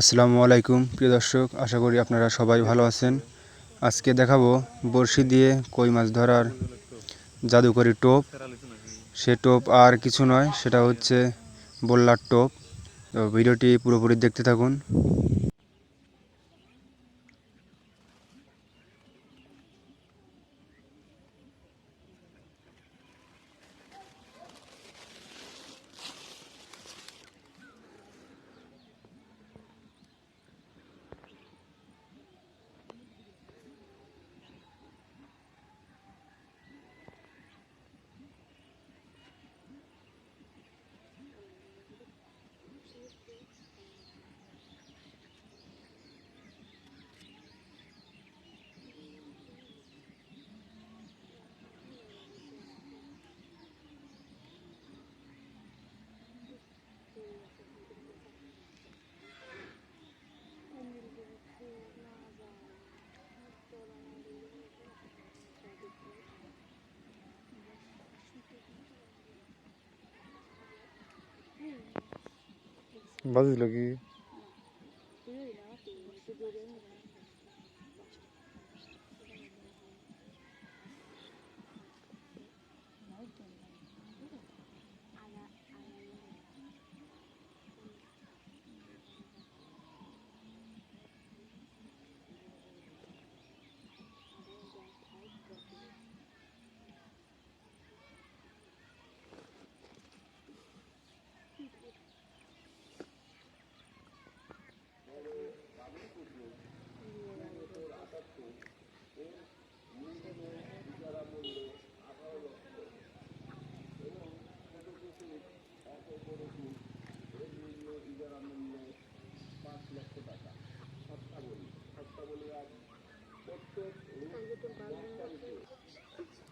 আসসালামু আলাইকুম, প্রিয় দর্শক, আশা করি আপনারা সবাই ভালো আছেন। আজকে দেখাবো বড়শি দিয়ে কই মাছ ধরার জাদুকরি টোপ। সে টোপ আর কিছু নয়, সেটা হচ্ছে বল্লার টোপ। তো ভিডিওটি পুরোপুরি দেখতে থাকুন। বাজিল কি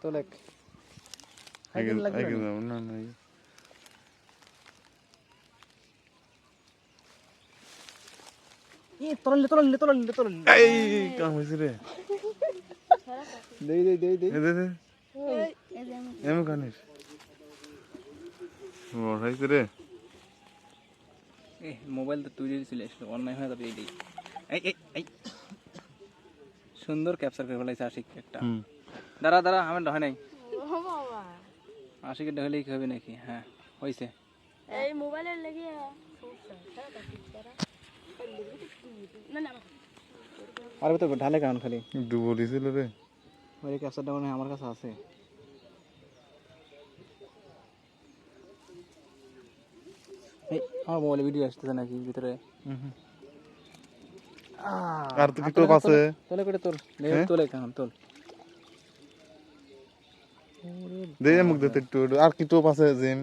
তোলেক আগে আগে যাব না না ই তোলালে তোলালে তোলালে তোলালে এই কাম হয়েছে রে। দেই দেই দেই দেই। এ দে দে। এমন কানিস বড়াইছে রে। এ মোবাইল তো তুই আসলো অন্যায় হয়ে যাবে এই এই এই। সুন্দর ক্যাপচার করে ফেলাইছে আশিক একটা। হুম। দাঁড়া দাঁড়া আমার হয় নাই। আশিকের হলেই কি হবে নাকি? হ্যাঁ হয়েছে এই মোবাইলের লেগে আর তো ঢালে কারণ খালি? ডুবো দিছিল রে। ওই ক্যাপচারটা মনে হয় আমার কাছে আছে। এই আমার মোবাইলে ভিডিও আসতেছে নাকি ভিতরে? আর তো কি টোপ আছে তোলে করে তোল হ্যাঁ? তোলে কেমন তোল। দে মুখ দে একটু আর কি টোপ আছে জিম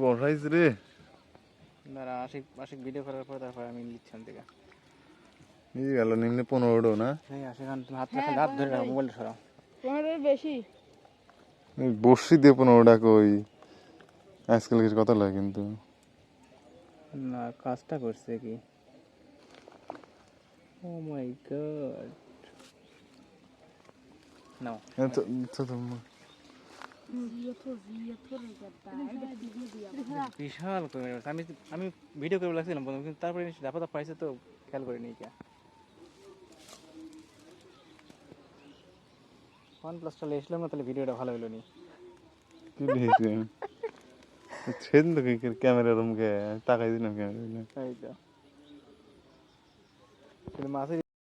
বড়াইছে রে। দাঁড়া আশিক আশিক ভিডিও করার পর তারপর আমি লিখছি থেকে। এই গেল নিম্নে পনেরো না? আশিক তুমি হাত রাখো হাত ধরে রাখো মোবাইলটা সরাও। পনেরোর বেশি। বর্ষি দিয়ে পনেরোটা কই? আজকাল কিছু কথা লাগে কিন্তু। না কাজটা করছে কি? ও মাই গড নাও। তো- তো- তো- বিশাল করে আমি আমি ভিডিও করে লাগছিলাম প্রথমে, কিন্তু তারপরে দাপা দাপা পাইছে তো খেয়াল করিনি কে। ওয়ান প্লাস চলে এসলাম না তাহলে ভিডিওটা ভালো হলো নি। ছেদ তো কি ক্যামেরা রুমকে তাকাই দিলাম ক্যামেরা মাছের